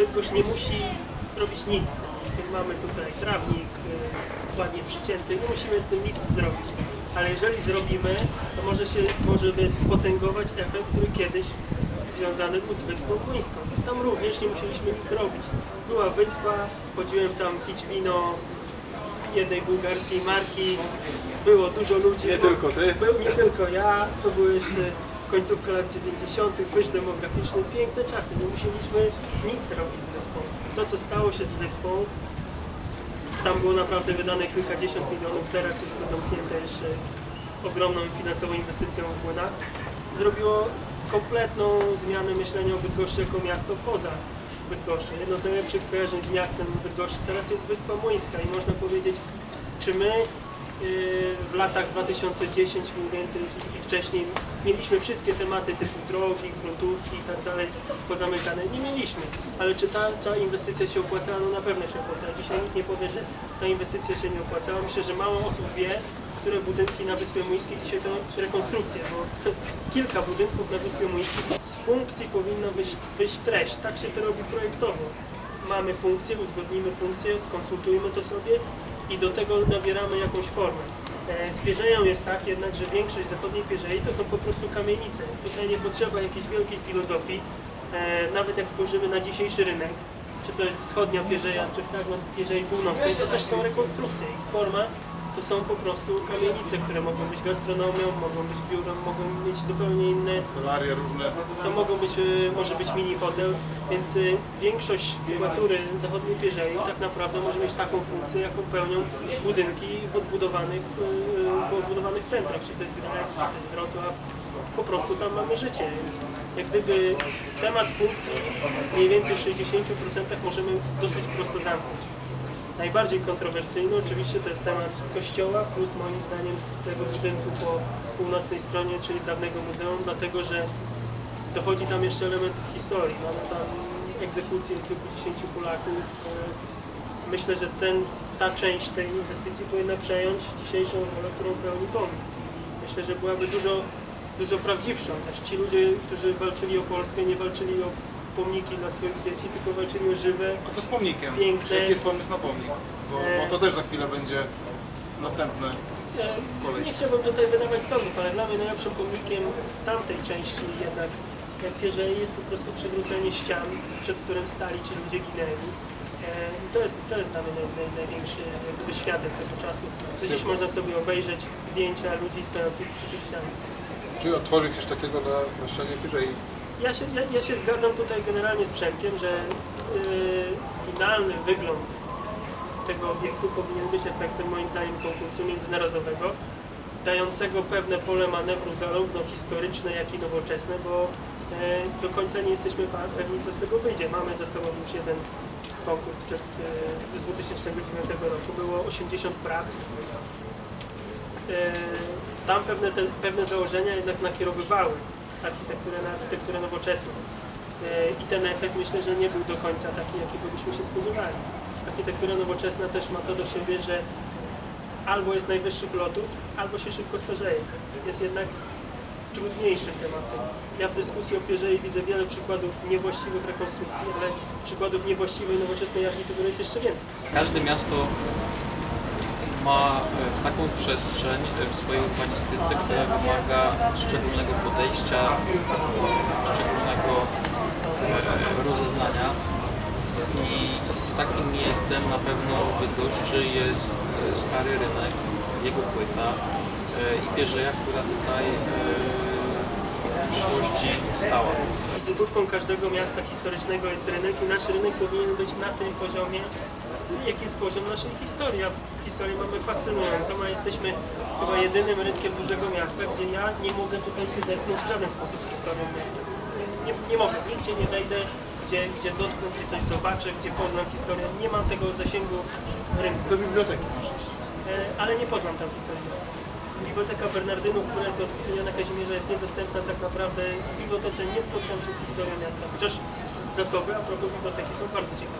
Bydgoszcz nie musi robić nic. Mamy tutaj trawnik y, ładnie przycięty, nie musimy z tym nic zrobić. Ale jeżeli zrobimy, to może się możemy spotęgować efekt, który kiedyś związany był z Wyspą Młyńską. Tam również nie musieliśmy nic robić. Była wyspa, chodziłem tam pić wino jednej bułgarskiej marki, było dużo ludzi. Nie tylko ty? Był nie tylko ja, to były jeszcze końcówka lat 90., wyż demograficzny, piękne czasy, nie musieliśmy nic robić z wyspą. To, co stało się z wyspą, tam było naprawdę wydane kilkadziesiąt milionów, teraz jest to domknięte jeszcze ogromną finansową inwestycją w Młynach. Zrobiło kompletną zmianę myślenia o Bydgoszczy jako miasto poza Bydgoszczą. Jedno z najlepszych skojarzeń z miastem Bydgoszczy teraz jest Wyspa Młyńska i można powiedzieć, czy my w latach 2010 mniej więcej i wcześniej mieliśmy wszystkie tematy typu drogi, gruntówki i tak dalej pozamykane. Nie mieliśmy, ale czy ta, ta inwestycja się opłacała? No na pewno się opłacała. Dzisiaj nikt nie powie, że ta inwestycja się nie opłacała. Myślę, że mało osób wie, które budynki na Wyspie Młyńskiej dzisiaj to rekonstrukcje, bo kilka budynków na Wyspie Młyńskiej z funkcji powinna wyjść, wyjść treść. Tak się to robi projektowo. Mamy funkcję, uzgodnimy funkcję, skonsultujmy to sobie i do tego nabieramy jakąś formę. E, Z Pierzeją jest tak jednak, że większość zachodniej Pierzei to są po prostu kamienice. Tutaj nie potrzeba jakiejś wielkiej filozofii. E, Nawet jak spojrzymy na dzisiejszy rynek, czy to jest wschodnia Pierzeja, czy fragment Pierzei Północnej, to też są rekonstrukcje. Ich forma to są po prostu kamienice, które mogą być gastronomią, mogą być biurem, mogą mieć zupełnie inne Solaria różne. to mogą być, y, może być mini hotel, więc y, większość matury zachodniej Pierzei tak naprawdę może mieć taką funkcję, jaką pełnią budynki w odbudowanych, y, w odbudowanych centrach, czy to jest Gdańsk, czy to jest Wrocław, po prostu tam mamy życie, więc jak gdyby temat funkcji mniej więcej w 60% możemy dosyć prosto zamknąć. Najbardziej kontrowersyjny oczywiście to jest temat kościoła, plus moim zdaniem z tego budynku po północnej stronie, czyli dawnego muzeum, dlatego że dochodzi tam jeszcze element historii. Mamy tam egzekucję kilkudziesięciu Polaków. E, Myślę, że ten, ta część tej inwestycji powinna przejąć dzisiejszą rolę, którą pełni pomnik. Myślę, że byłaby dużo, dużo prawdziwsza. Też ci ludzie, którzy walczyli o Polskę, nie walczyli o pomniki dla swoich dzieci, tylko walczyli o żywe, A co z pomnikiem? Piękne. Jaki jest pomysł na pomnik? Bo, bo to też za chwilę będzie następne. E. Nie chciałbym tutaj wydawać sądów, ale dla mnie najlepszym pomnikiem tamtej części jednak Pierzei jest po prostu przywrócenie ścian, przed którym stali ci ludzie ginęli. E, I to jest, to jest dla mnie naj, naj, największy jak gdyby świadek tego czasu. Gdzieś można sobie obejrzeć zdjęcia ludzi stojących przy tych ścianach. Czy otworzyć coś takiego na, na ścianie wyżej? Ja się, ja, ja się zgadzam tutaj generalnie z Przemkiem, że yy, finalny wygląd tego obiektu powinien być efektem moim zdaniem konkursu międzynarodowego, dającego pewne pole manewru zarówno historyczne, jak i nowoczesne, bo e, do końca nie jesteśmy pewni, co z tego wyjdzie. Mamy ze sobą już jeden konkurs przed, e, z 2009 roku, było 80 prac. E, tam pewne, te, pewne założenia jednak nakierowywały architekturę na architekturę nowoczesną. E, I ten efekt myślę, że nie był do końca taki, jakiego byśmy się spodziewali. Architektura nowoczesna też ma to do siebie, że albo jest najwyższych lotów, albo się szybko starzeje. Jest jednak trudniejszym tematem. Ja w dyskusji o Pierzei widzę wiele przykładów niewłaściwych rekonstrukcji, ale przykładów niewłaściwej nowoczesnej architektury jest jeszcze więcej. Każde miasto ma e, taką przestrzeń e, w swojej urbanistyce, która wymaga szczególnego podejścia, e, szczególnego rozeznania. I takim miejscem na pewno w Bydgoszczy jest Stary Rynek, jego płyta i Pierzeja, która tutaj w przyszłości stała. Wizytówką każdego miasta historycznego jest rynek i nasz rynek powinien być na tym poziomie, jaki jest poziom naszej historii. A historię mamy fascynującą, a jesteśmy chyba jedynym rynkiem dużego miasta, gdzie ja nie mogę tutaj się zepchnąć w żaden sposób z historią miasta. Nie, nie mogę, nigdzie nie wejdę, gdzie, gdzie dotknę, gdzie coś zobaczę, gdzie poznam historię. Nie mam tego zasięgu rynku. Do biblioteki możesz. E, ale nie poznam tam historii miasta. Biblioteka Bernardynów, która jest od Jana Kazimierza, jest niedostępna tak naprawdę. W bibliotece nie spotkam się z historią miasta, chociaż zasoby a propos biblioteki są bardzo ciekawe.